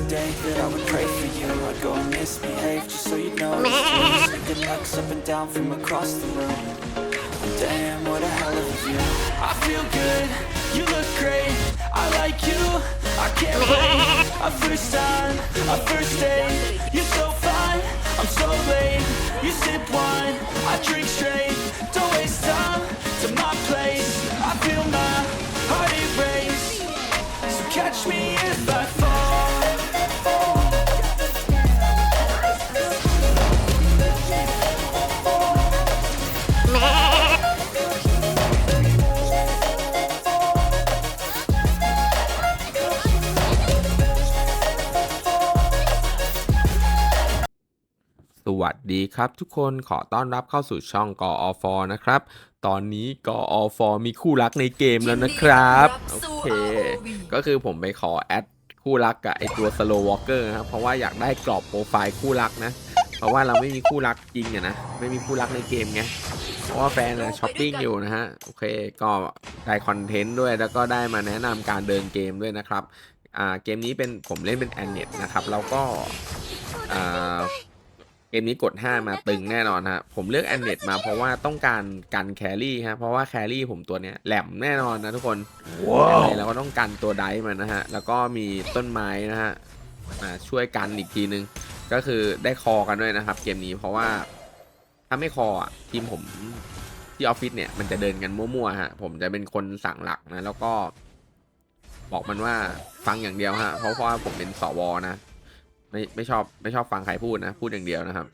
the day that I would pray for you. I'd go and misbehave just so you know. Sneaking looks up and down from across the room. Damn, what a hell of a view. I feel good, you look great. I like you, I can't wait. A first time, a first date. You're so fine, I'm so late. You sip wine, I drink ดีครับทุกคนขอต้อนรับเข้าสู่ช่องกอฟนะครับ ตอนนี้กอฟมีคู่รักในเกมแล้วนะครับ โอเค ก็คือผมไปขอแอดคู่รักกับไอตัว Slow Walker นะครับ เพราะว่าอยากได้กรอบโปรไฟล์คู่รักนะ เพราะว่าเราไม่มีคู่รักจริงอะนะ ไม่มีคู่รักในเกมไง เพราะว่าแฟนนะช้อปปิ้งอยู่นะฮะ โอเค ก็ได้คอนเทนต์ด้วย แล้วก็ได้มาแนะนำการเดินเกมด้วยนะครับ อ่า เกมนี้เป็นผมเล่นเป็นแอนเน็ตนะครับ แล้วก็ อ่า เกมนี้กด 5 มาตึงแน่นอนฮะ ผมเลือกแอนเน็ตมาเพราะว่าต้องการกันแครี่ฮะ เพราะว่าแครี่ผมตัวเนี้ยแหลมแน่นอนนะทุกคนยังไงเราก็ต้องกันตัวไดฟ์มันนะฮะ แล้วก็มีต้นไม้นะฮะอ่าช่วยกันอีกทีนึง ก็คือได้คอกันด้วยนะครับ เกมนี้เพราะว่าถ้าไม่คออะทีมผมที่ออฟฟิศเนี่ยมันจะเดินกันมั่วๆฮะ ผมจะเป็นคนสั่งหลักนะ แล้วก็ บอกมันว่าฟังอย่างเดียวฮะ เพราะว่าผมเป็นสวนะ ไม่ไม่ชอบไม่ชอบฟังใครพูดนะ พูดอย่างเดียวนะครับ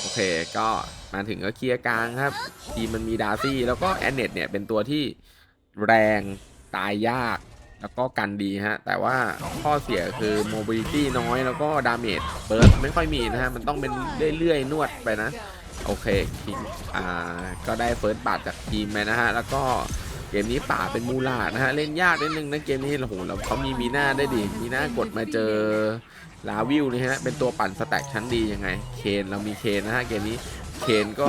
โอเคก็มาถึงก็เคลียร์กลางครับ ทีมมันมีดาร์ซี่ แล้วก็แอนเนตเนี่ยเป็นตัวที่แรงตายยาก แล้วก็กันดีฮะ แต่ว่าข้อเสียคือโมบิลิตี้น้อยแล้วก็ดาเมจเบิร์ดไม่ค่อยมีนะฮะ มันต้องเป็นเรื่อยๆ นวดไปนะ โอเคทีมอ่าก็ได้เฟิร์สบัตจากทีมไปนะฮะ แล้วก็เกมนี้ป่าเป็นมูลาดนะฮะ เล่นยากนิดนึงนะเกมนี้โอ้โหเราเขามีมีหน้าได้ดี มีหน้ากดมาเจอ ลาวิลนี่ฮะ เป็นตัวปั่นสแต็กชั้นดียังไง เคนเรามีเคนนะฮะเกมนี้ เคนก็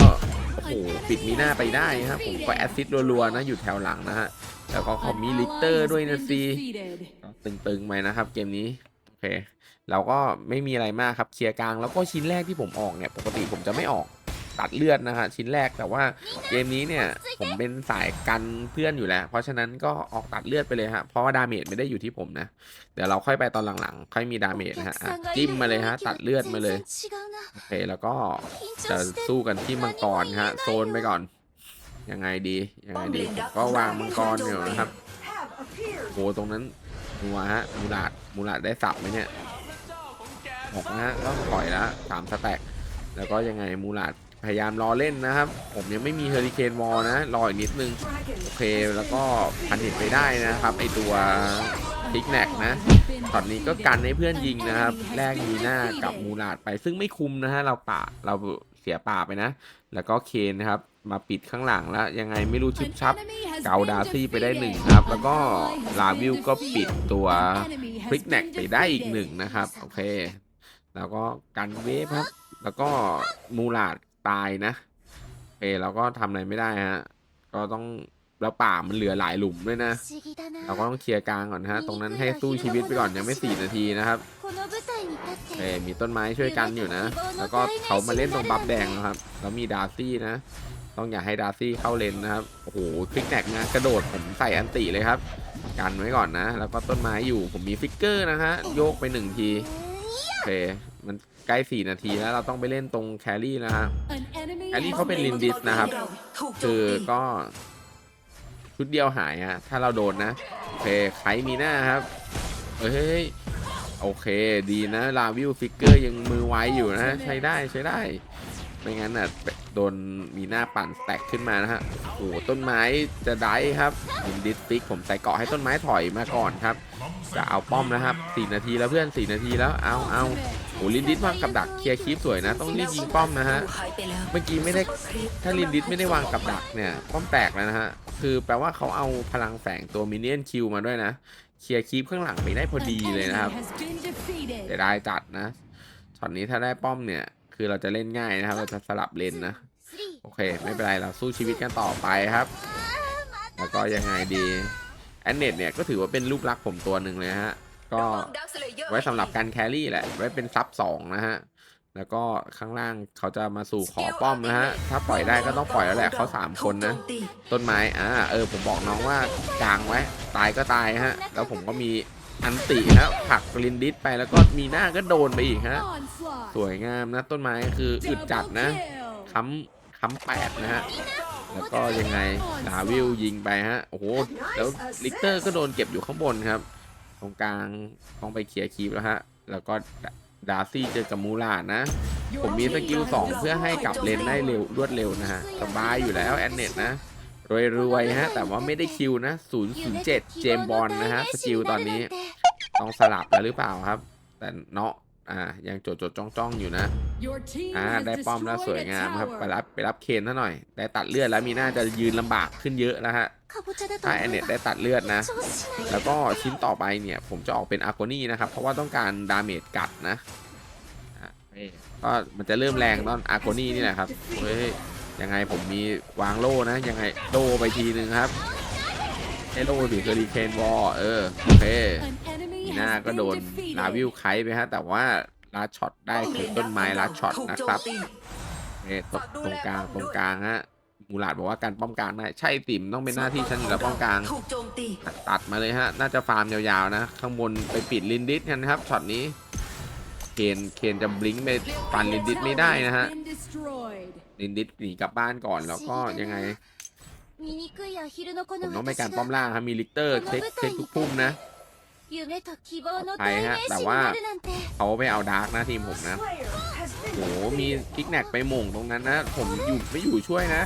โอ้โห ปิดมีหน้าไปได้ฮะผมก็แอสซิดรัวๆนะ อยู่แถวหลังนะฮะ แล้วก็เขามีลิเตอร์ด้วยนะซีตึงๆไหมนะครับ เกมนี้ โอเค เราก็ไม่มีอะไรมากครับ เคลียร์กลาง แล้วก็ชิ้นแรกที่ผมออกเนี่ย ปกติผมจะไม่ออก ตัดเลือดนะฮะชิ้นแรกแต่ว่าเกมนี้เนี่ยผมเป็นสายกันเพื่อนอยู่แล้ว เพราะฉะนั้นก็ออกตัดเลือดไปเลยฮะเพราะว่าดาเมจไม่ได้อยู่ที่ผมนะเดี๋ยวเราค่อยไปตอนหลังๆ ค่อยมีดาเมจนะฮะจิ้มมาเลยฮะตัดเลือดมาเลยโอเคแล้วก็จะสู้กันที่มังกรฮะโซนไปก่อนยังไงดียังไงดีก็วางมังกรเดี๋ยวนะครับโหตรงนั้นนัวฮะมูลาดมูลาดได้สับไหมเนี่ยหกนะฮะก็ถอยแล้วสามสแต็กแล้วก็ยังไงมูลาด พยายามรอเล่นนะครับ ผมยังไม่มีเฮอริเคนวอลนะ รออีกนิดนึง โอเค แล้วก็พันหินไปได้นะครับ ไอตัวพิกแนกนะ ตอนนี้ก็กันให้เพื่อนยิงนะครับแลกมีหน้ากับมูลาดไป ซึ่งไม่คุมนะฮะ เราป่าเราเสียป่าไปนะ แล้วก็เคนนะครับ มาปิดข้างหลังแล้ว ยังไงไม่รู้ชิปชับ เกาดาซี่ไปได้หนึ่งครับ แล้วก็ลาวิวก็ปิดตัวพริกแนกไปได้อีกหนึ่งนะครับ โอเค แล้วก็กันเวฟครับ แล้วก็มูลาด ตายนะโอเคแล้วก็ทำอะไรไม่ได้ฮะ ก็ต้องแล้วป่ามันเหลือหลายหลุมด้วยนะ เราก็ต้องเคลียร์กลางก่อนนะฮะ ตรงนั้นให้สู้ชีวิตไปก่อนยังไม่สี่นาทีนะครับเออมีต้นไม้ช่วยกันอยู่นะ แล้วก็เขามาเล่นตรงบัฟแดงนะครับ แล้วมีดาร์ซี่นะ ต้องอย่าให้ดาร์ซี่เข้าเลนนะครับ โอ้โหคลิกแนกนะกระโดดผมใส่อันติเลยครับ กันไว้ก่อนนะ แล้วก็ต้นไม้อยู่ผมมีฟิกเกอร์นะฮะ โยกไปหนึ่งทีโอเค มันใกล้สี่นาทีแล้วเราต้องไปเล่นตรงแครี่นะฮะอันนี้เขาเป็นลินดิสนะครับ คือก็ชุดเดียวหายฮะถ้าเราโดนนะโอเคใครมีหน้าครับเฮ้ยโอเคดีนะลาวิวฟิกเกอร์ยังมือไวอยู่นะ ใช้ได้ใช้ได้ ไม่งั้นน่ะ โดนมีหน้าปั่นแตกขึ้นมานะฮะโอ้โหต้นไม้จะได้ครับยินดิสติกผมใส่เกาะให้ต้นไม้ถอยมาก่อนครับ จะเอาป้อมนะครับ 4 นาทีแล้วเพื่อน 4 นาทีแล้วเอาเอาโอ้ลินดิสวางกับดักเคลียร์คลิปสวยนะ ต้องรีบยิงป้อมนะฮะเมื่อกี้ไม่ได้ถ้าลินดิสไม่ได้วางกับดักเนี่ยป้อมแตกแล้วนะฮะคือแปลว่าเขาเอาพลังแฝงตัวมินเนี่ยนคิวมาด้วยนะเคลียร์คลิปข้างหลังไปได้พอดีเลยนะครับเสียดายจัดนะช็อตนี้ถ้าได้ป้อมเนี่ย คือเราจะเล่นง่ายนะครับ เราจะสลับเลนนะ โอเค ไม่เป็นไร เราสู้ชีวิตกันต่อไปครับ แล้วก็ยังไงดีแอนเนตเนี่ยก็ถือว่าเป็นลูกรักผมตัวหนึ่งเลยฮะ ก็ไว้สำหรับการแครี่แหละ ไว้เป็นซับสองนะฮะ แล้วก็ข้างล่างเขาจะมาสู่ขอป้อมนะฮะ ถ้าปล่อยได้ก็ต้องปล่อยแล้วแหละเขาสามคนนะ ต้นไม้ อ่า เออ ผมบอกน้องว่ากลางไว้ ตายก็ตายฮะ แล้วผมก็มี อันติฮะผักลินดิสไปแล้วก็มีหน้าก็โดนไปอีกฮะ สวยงามนะต้นไม้คืออึดจัดนะค้ำค้ำแปดนะฮะ แล้วก็ยังไงดาวิลยิงไปฮะ โอ้โห แล้วลิกเตอร์ก็โดนเก็บอยู่ข้างบนครับ ตรงกลางต้องไปเคลียร์คีปแล้วฮะ แล้วก็ดาร์ซี่เจอกับมูลาดนะ ผมมีสกิล2เพื่อให้กลับเลนได้เร็วรวดเร็วนะฮะ สบายอยู่แล้วแอนเน็ตนะ รวยๆฮะ แต่ว่าไม่ได้คิวนะ 007 เจมบอลนะฮะ สกิลตอนนี้ต้องสลับแล้วหรือเปล่าครับ แต่เนาะอ่ายังจดจดจ้องจ้องๆอยู่นะอ่าได้ป้อมแล้วสวยงามครับ ไปรับไปรับเคนซะหน่อย ได้ตัดเลือดแล้วมีน่าจะยืนลำบากขึ้นเยอะแล้วฮะถ้าแอนเน็ตได้ตัดเลือดนะ แล้วก็ชิ้นต่อไปเนี่ย ผมจะออกเป็นอาร์โกนี่นะครับ เพราะว่าต้องการดาเมจกัดนะอะนี่ก็มันจะเริ่มแรงตอนอาร์โกนี่นี่แหละครับเฮ้ย ยังไงผมมีวางโล่นะ ยังไงโล่ไปทีนึงครับให้โล่ถึงเฮอริเคนวอลเออโอเคหน้าก็โดนลาวิวไคไปฮะแต่ว่าลาช็อตได้คือต้นไม้ลาช็อตนะครับเนี่ยตรงตรงกลางตรงกลางฮะมูลาดบอกว่าการป้อมกลางได้ใช่ติ่มต้องเป็นหน้าที่ฉันอยู่แล้วป้อมกลางกโจมตีตัดมาเลยฮะ น่าจะฟาร์มยาวๆนะ ข้างบนไปปิดลินดิสกันครับช็อตนี้เคนเคนจะบลิงไปฟันลินดิสไม่ได้นะฮะ ลินดิสหนีกลับบ้านก่อนแล้วก็ยังไงผมต้องไปการป้อมล่างครับมีลิกเตอร์เช็คเช็คทุกพุ่มนะไปฮะแต่ว่าเขาไปเอาดาร์กนะทีมผมนะโหมีคิกแนกไปหม่งตรงนั้นนะ ผมอยู่ไม่อยู่ช่วยนะ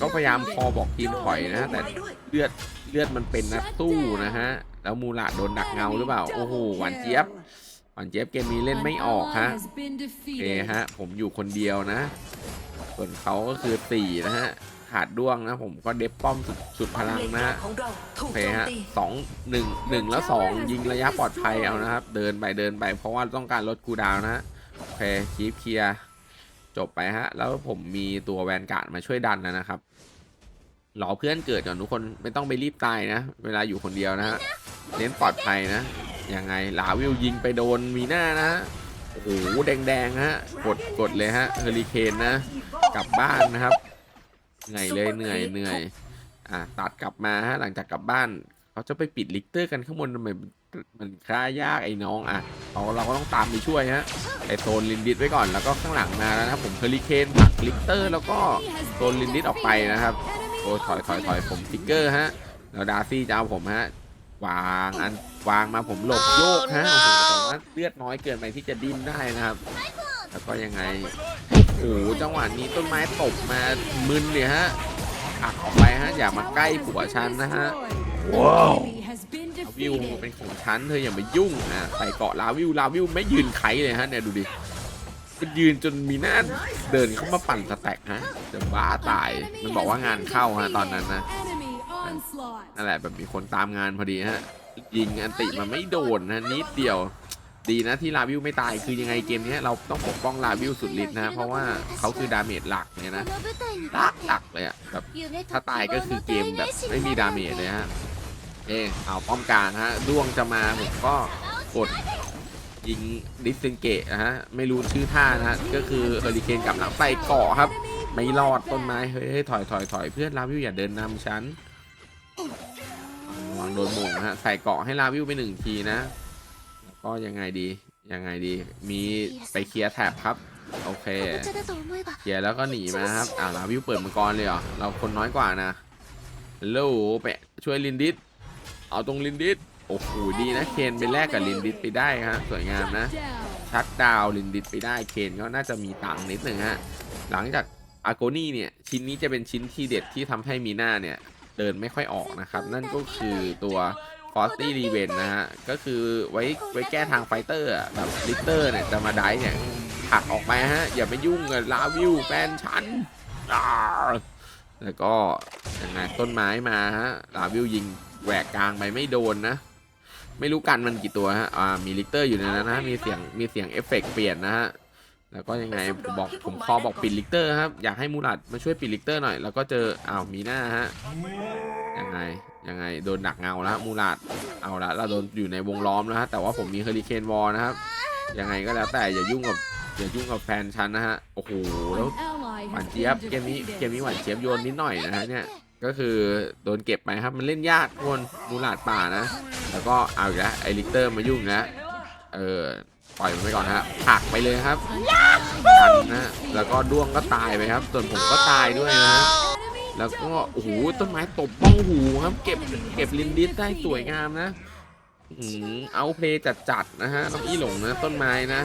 ก็พยายามคอบอกทีมถอยนะแต่เลือดเลือดมันเป็นนักสู้นะฮะ แล้วมูลาดโดนดักเงาหรือเปล่า โอ้โหหวานเจี๊ยบ หวานเจี๊ยบเกมนี้เล่นไม่ออกฮะโอเคฮะ ผมอยู่คนเดียวนะ ส่วนเขาก็คือสี่นะฮะ ขาดด้วงนะ ผมก็เด็บป้อมสุดสุดพลังนะฮะเราถูโอเคฮะสองหนึ่งหนึ่งแล้วสองยิงระยะปลอดภัยเอานะครับ เดินไปเดินไป เพราะว่าต้องการลดคูดาวนะฮะโอเคคีฟเคลียร์จบไปฮะ แล้วผมมีตัวแวนการ์ดมาช่วยดันแล้วนะครับรอเพื่อนเกิดก่อนทุกคนไม่ต้องไปรีบตายนะ เวลาอยู่คนเดียวนะฮะเน้นปลอดภัยนะ ยังไงลาวิวยิงไปโดนมีหน้านะโอ้โหแดงๆฮะกดกดเลยฮะเฮอริเคนนะ กลับบ้านนะครับ เหนื่อยเลยเหนื่อยเหนื่อยอะตัดกลับมาฮะหลังจากกลับบ้านเขาจะไปปิดลิกเตอร์กันข้างบนทำไมมันมันค่ายากไอ้น้องอะเราเราก็ต้องตามไปช่วยฮะไอโซนลินดิสไว้ก่อนแล้วก็ข้างหลังมาแล้วนะผมเฮอริเคนผลักลิกเตอร์ แล้วก็โซนลินดิสออกไปนะครับโอ้ถอยถอยถอยผมทิกเกอร์ฮะแล้วดาร์ซี่จะเอาผมฮะ วางอันวางมาผมหลบโยกฮะโอ้โหแต่ว่าเลือดน้อยเกินไปที่จะดิ้นได้นะครับ แล้วก็ยังไงโอ้โหจังหวะนี้ต้นไม้ตกมามึนเลยฮะอักออกไปฮะอย่ามาใกล้ผัวฉันนะฮะว้าวลาวิวเป็นของฉันเธออย่ามายุ่งอะใส่เกาะลาวิวลาวิวไม่ยืนไขเลยฮะเนี่ยดูดิมันยืนจนมีหน้าเดินเข้ามาปั่นสแต็กฮะจะบ้าตายมันบอกว่างานเข้าฮะตอนนั้นนะ นั่นแหละแบบมีคนตามงานพอดีฮะ ยิงอันติมันไม่โดนนะนิดเดียว ดีนะที่ลาวิวไม่ตายคือยังไงเกมนี้เราต้องปกป้องลาวิวสุดฤทธิ์นะ เพราะว่าเขาคือดาเมจหลักเนี่ยนะหลักหลักเลยอะแบบถ้าตายก็คือเกมแบบไม่มีดาเมจเลยฮะเอะเอาป้อมกลางฮะด้วงจะมาผมก็กดยิงดิสเซนเกะนะฮะไม่รู้ชื่อท่านะฮะก็คือเฮอริเคนกับหลังใส่เกาะครับ ไม่รอดต้นไม้เฮ้ยถอยถอยถอยเพื่อนลาวิวอย่าเดินนำฉัน โดนหม่งนะฮะใส่เกาะให้ลาวิวไปหนึ่งทีนะ แล้วก็ยังไงดียังไงดี มีไปเคลียร์แท็บครับ โอเคเคลียร์แล้วก็หนีมาครับอ่าลาวิวเปิดมังกรเลยเหรอเราคนน้อยกว่านะฮัลโลไปช่วยลินดิสเอาตรงลินดิสโอ้โหดีนะเคนไปแลกกับลินดิสไปได้ฮะสวยงามนะ ชักดาวลินดิสไปได้เคนก็น่าจะมีตังค์นิดหนึ่งฮะหลังจากอาโกนี่เนี่ยชิ้นนี้จะเป็นชิ้นที่เด็ดที่ทำให้มีหน้าเนี่ย เดินไม่ค่อยออกนะครับ นั่นก็คือตัวฟอสตี้รีเวนนะฮะ ก็คือไว้ไว้แก้ทางไฟเตอร์แบบลิเตอร์เนี่ยจะมาได้เนี่ยผักออกไปฮะ อย่าไปยุ่งกับลาวิวแฟนฉันแล้วก็ยังไงต้นไม้มาฮะลาวิวยิงแหวกกลางไปไม่โดนนะไม่รู้กันมันกี่ตัวฮะ อ่า มีลิเตอร์อยู่ในนั้นนะ มีเสียง มีเสียงเอฟเฟกต์เปลี่ยนนะฮะ แล้วก็ยังไงผมบอกผมคอบอกปิดลิกเตอร์ครับอยากให้มูลัดมาช่วยปิดลิกเตอร์หน่อยแล้วก็เจออ้าวมีหน้าฮะยังไงยังไงโดนหนักเงาแล้วมูลาดเอาละเราโดนอยู่ในวงล้อมแล้วฮะแต่ว่าผมมีเฮอริเคนวอลนะครับยังไงก็แล้วแต่อย่ายุ่งกับอย่ายุ่งกับแฟนฉันนะฮะโอ้โหแล้วหวานเจี๊ยบเกมนี้เกมนี้หวานเจี๊ยบโยนนิดหน่อยนะฮะเนี่ยก็คือโดนเก็บไปครับมันเล่นยากทุกคนมูลาดป่านะ แล้วก็เอาอีกแล้วไอลิกเตอร์มายุ่งแล้วเออ ปล่อยมันไปก่อนฮะผลักไปเลยครับกันนะแล้วก็ด้วงก็ตายไปครับ ส่วนผมก็ตายด้วยนะฮะแล้วก็โอ้โหต้นไม้ตบบ้องหูครับ เก็บเก็บลินดิสได้สวยงามนะอืมเอาเพลย์จัดๆนะฮะน้องอีหลงนะต้นไม้นะ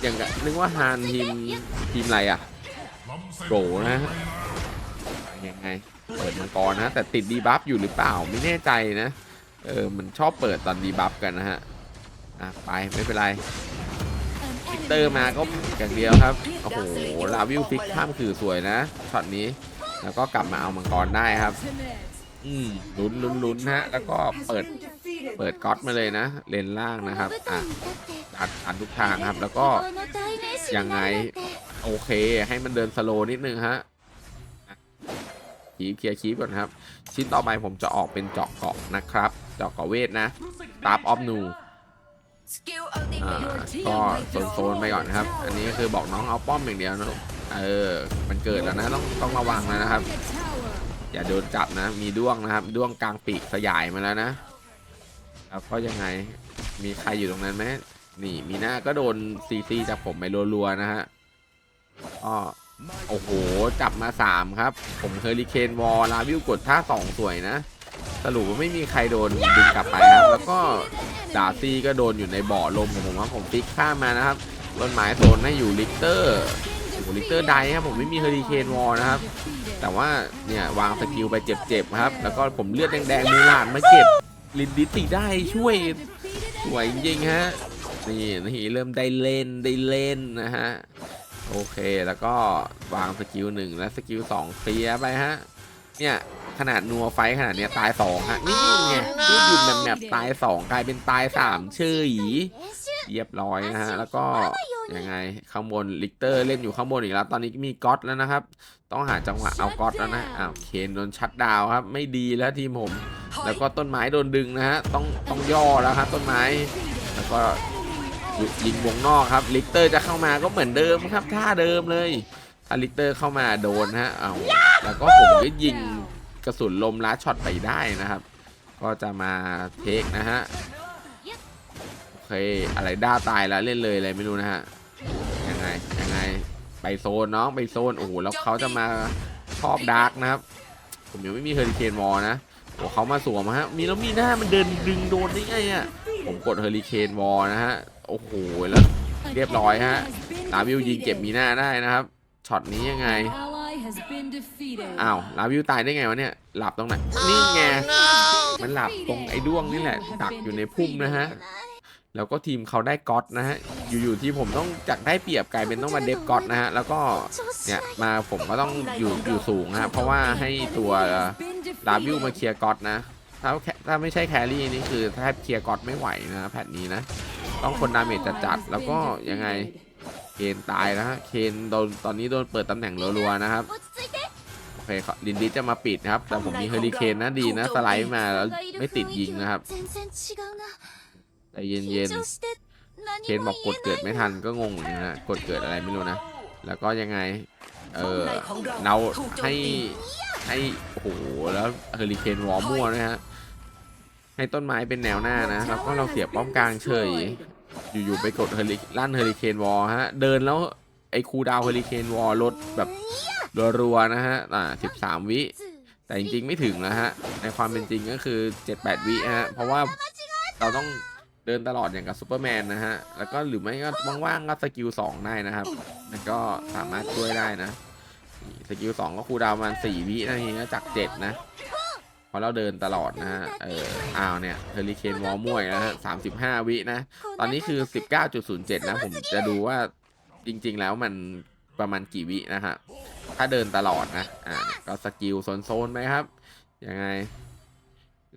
อย่างกับนึกว่าฮานทีมทีมอะไรอะโกนะฮะยังไงเปิดมังกรนะ แต่ติดดีบัฟอยู่หรือเปล่าไม่แน่ใจนะ เออมันชอบเปิดตอนดีบัฟกันนะฮะ อะไปไม่เป็นไรฟิกเตอร์มาก็อย่างเดียวครับ โอ้โห ลาวิวฟิกข้ามคือสวยนะ ช็อตนี้ แล้วก็กลับมาเอามังกรได้ครับ อืมลุ้นลุ้นลุ้นฮะ แล้วก็เปิด เปิดก๊อตมาเลยนะ เลนล่างนะครับ อะอัดอัดทุกทางครับ แล้วก็ ยังไง โอเค ให้มันเดินสโลว์นิดนึงฮะคีบเคลียร์คีบก่อนครับ ชิ้นต่อไปผมจะออกเป็นเจาะเกาะนะครับ เจาะเกาะเวทนะ ตาบออฟนูสกิล อัลติอ่าเมทก็โซนๆไปก่อนครับ อันนี้คือบอกน้องเอาป้อมอย่างเดียวนะเออ มันเกิดแล้วนะต้องต้องระวังแล้วนะครับ อย่าโดนจับนะ มีด้วงนะครับด้วงกลางปีกสยายมาแล้วนะแล้วก็ยังไงมีใครอยู่ตรงนั้นไหมนี่มีหน้าก็โดนซีซีจากผมไปรัวๆนะฮะก็โอ้โห จับมาสามครับ ผมเฮอริเคนวอลลาวิวกดท่าสองสวยนะ สรุปว่าไม่มีใครโดนดึงกลับไปครับแล้วก็ดาซี่ก็โดนอยู่ในบ่อลมของผมว่าผมติ๊กข้ามมานะครับต้นไม้โซนให้อยู่ลิกเตอร์โอ้ลิกเตอร์ไดครับผมไม่มีเฮอริเคนวอลนะครับ แต่ว่าเนี่ยวางสกิลไปเจ็บๆครับ แล้วก็ผมเลือดแดงๆมูลานมาเก็บลินดิติได้ช่วยสวยจริงๆฮะนี่นี่เริ่มได้เล่นได้เล่นนะฮะโอเคแล้วก็วางสกิลหนึ่งและสกิลสองเคลียร์ไปฮะเนี่ย ขนาดนัวไฟท์ขนาดเนี้ยตายสองฮะนี่ไงยืดหยุ่นแบบแบบตายสองกลายเป็นตายสามเชยเรียบร้อยนะฮะแล้วก็ยังไงข้างบนลิกเตอร์เล่นอยู่ข้างบนอีกแล้ว ตอนนี้มีก๊อตแล้วนะครับ ต้องหาจังหวะเอาก๊อตแล้วนะอ้าวเคนโดนชัดดาวน์ครับ ไม่ดีแล้วทีมผม แล้วก็ต้นไม้โดนดึงนะฮะต้องต้องย่อแล้วครับต้นไม้ แล้วก็ยิงวงนอกครับ ลิกเตอร์จะเข้ามาก็เหมือนเดิมครับท่าเดิมเลยถ้าลิกเตอร์เข้ามาโดนฮะเอาแล้วก็ผมก็ยิง กระสุนลมล้าช็อตไปได้นะครับ ก็จะมาเทคนะฮะโอเคอะไรด้าตายแล้วเล่นเลยอะไรไม่รู้นะฮะยังไงยังไงไปโซนน้องไปโซนโอ้โหแล้วเขาจะมาครอบดาร์กนะครับ ผมยังไม่มีเฮอริเคนวอลนะโอ้เขามาสวมฮะมีแล้วมีหน้ามันเดินดึงโดนได้ไงอะผมกดเฮอริเคนวอลนะฮะโอ้โหแล้วเรียบร้อยฮะลาวิวยิงเก็บมีหน้าได้นะครับช็อตนี้ยังไง อ้าวลาวิวตายได้ไงวะเนี่ย หลับตรงไหน นี่ไง มันหลับตรงไอ้ด้วงนี่แหละดักอยู่ในพุ่มนะฮะ แล้วก็ทีมเขาได้ก๊อตนะฮะ อยู่ๆที่ผมต้องจากได้เปรียบกลายเป็นต้องมาเดฟก๊อตนะฮะ แล้วก็เนี่ยมาผมก็ต้องอยู่อยู่สูงฮะ เพราะว่าให้ตัวลาวิวมาเคลียร์ก๊อตนะถ้าแค่ถ้าไม่ใช่แครี่นี่คือแทบเคลียร์ก๊อตไม่ไหวนะแพทนี้นะ ต้องคนดาเมจจัดๆแล้วก็ยังไง เคนตายนะฮะเคนโดนตอนนี้โดนเปิดตำแหน่งรัวๆนะครับโอเคครับลินดิจะมาปิดนะครับ แต่ผมมีเฮอริเคนนะดีนะสไลด์มาแล้วไม่ติดยิงนะครับใจเย็นๆเคนบอกกดเกิดไม่ทันก็งงเหมือนกันนะกดเกิดอะไรไม่รู้นะแล้วก็ยังไงเออเราให้ให้โอ้โหแล้วเฮอริเคนวอมั่วนะฮะให้ต้นไม้เป็นแนวหน้านะแล้วก็เราเสียบป้อมกลางเฉย อยู่ๆไปกดเฮอริลั่นเฮอริเคนวอลฮะ เดินแล้วไอ้คูดาวเฮอริเคนวอลลดแบบรัวๆนะฮะ อ่าสิบสามวิ แต่จริงๆไม่ถึงนะฮะ ในความเป็นจริงก็คือ7-8วิฮะ เพราะว่าเราต้องเดินตลอดอย่างกับซูเปอร์แมนนะฮะ แล้วก็หรือไม่ก็ว่างๆก็สกิล2ได้นะครับมันก็สามารถช่วยได้นะ สกิล2ก็คูดาวน์ประมาณ4วินาทีนะจาก7นะ ราะเราเดินตลอดนะฮะ เอออ้าวเนี่ยเฮอริเคนวอลม่วยนะฮะ35วินะ ตอนนี้คือ19.07นย์เจ็ดนะ ผมจะดูว่าจริง ๆ แล้วมันประมาณกี่วินะฮะ ถ้าเดินตลอดนะ อ่า ก็สกิลโซนๆไหมครับ ยังไง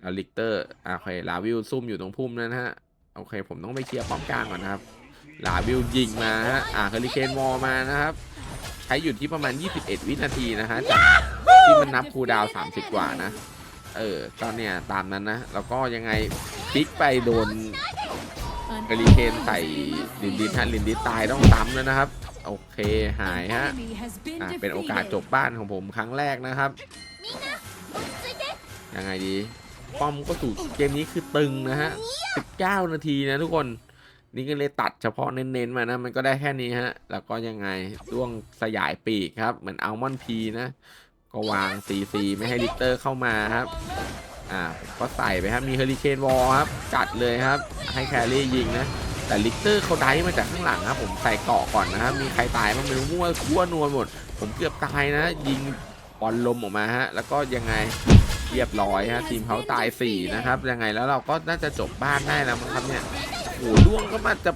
แล้วลิกเตอร์อ่าโอเค ลาวิวซุ่มอยู่ตรงพุ่มนั้นฮะ โอเค ผมต้องไปเคลียร์ป้อมกลางก่อนนะครับ ลาวิวยิงมาฮะ อ่าเฮอริเคนวอลมานะครับ ใช้อยู่ที่ประมาณ 21 วินาทีนะฮะจากที่มันนับคูดาวน์30 กว่านะ เออก็เนี่ยตามนั้นนะ แล้วก็ยังไงติ๊กไปโดนเอริเคนใส่ลินดิสฮะลินดิสตายต้องซ้ำแล้วนะครับ โอเคหายฮะอะเป็นโอกาสจบบ้านของผมครั้งแรกนะครับยังไงดีป้อมก็สูเกมนี้คือตึงนะฮะ 19 นาทีนะทุกคน นี่ก็เลยตัดเฉพาะเน้นๆมานะ มันก็ได้แค่นี้ฮะ แล้วก็ยังไงร่วงสยายปีกครับ เหมือนอัลมอนพีนะ ก็วางซีซีไม่ให้ลิเตอร์เข้ามาครับอ่าก็ใส่ไปครับมีเฮอริเคนวอลครับจัดเลยครับ ให้แครี่ยิงนะแต่ลิเตอร์เขาได้มาจากข้างหลังครับผมใส่เกาะก่อนนะครับมีใครตายบ้างไม่รู้มั่วทั่วนวลหมด ผมเกือบตายนะ ยิงบอลลมออกมาฮะแล้วก็ยังไงเรียบร้อยฮะทีมเขาตาย4นะครับยังไงแล้วเราก็น่าจะจบบ้านได้แล้วมั้งครับเนี่ยโอ้โหล่วงก็มาจะ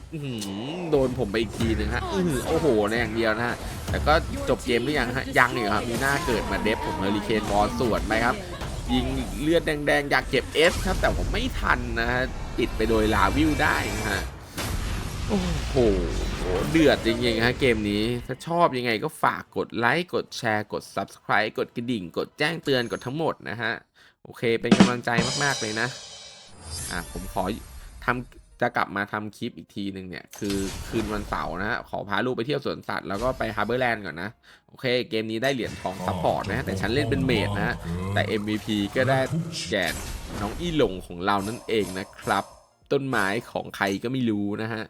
โดนผมไปอีกทีหนึ่งฮะอือโอ้โหในอย่างเดียวนะฮะ แต่ก็จบเกมหรือยังฮะยังอีกครับมีหน้าเกิดมาเดฟผมเฮอริเคนบอลสวนไปครับ ยิงเลือดแดงๆ อยากเก็บเอสครับ แต่ผมไม่ทันนะฮะติดไปโดยลาวิวได้นะฮะโอ้โหเดือดจริงๆฮะเกมนี้ถ้าชอบยังไงก็ฝากกดไลค์กดแชร์กด Subscribe กดกระดิ่ง กดแจ้งเตือนกดทั้งหมดนะฮะ โอเคเป็นกำลังใจมากๆเลยนะอะผมขอทำ จะกลับมาทำคลิปอีกทีหนึ่งเนี่ย คือคืนวันเสาร์นะฮะขอพาลูกไปเที่ยวสวนสัตว์แล้วก็ไปฮาร์เบอร์แลนด์ก่อนนะ โอเค เกมนี้ได้เหรียญทองซัพพอร์ตนะ แต่ฉันเล่นเป็นเมดนะฮะแต่ MVP ก็ได้แก่น้องอีหลงของเรานั่นเองนะครับ ต้นไม้ของใครก็ไม่รู้นะฮะ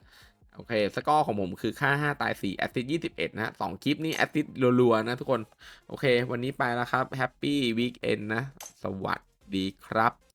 โอเค สกอร์ของผมคือค่า 5 ตาย 4 แอสซิส21นะฮะสองคลิปนี้แอสซิสรัวๆ นะทุกคน โอเค วันนี้ไปแล้วครับ แฮปปี้วีคเอนนะ สวัสดีครับ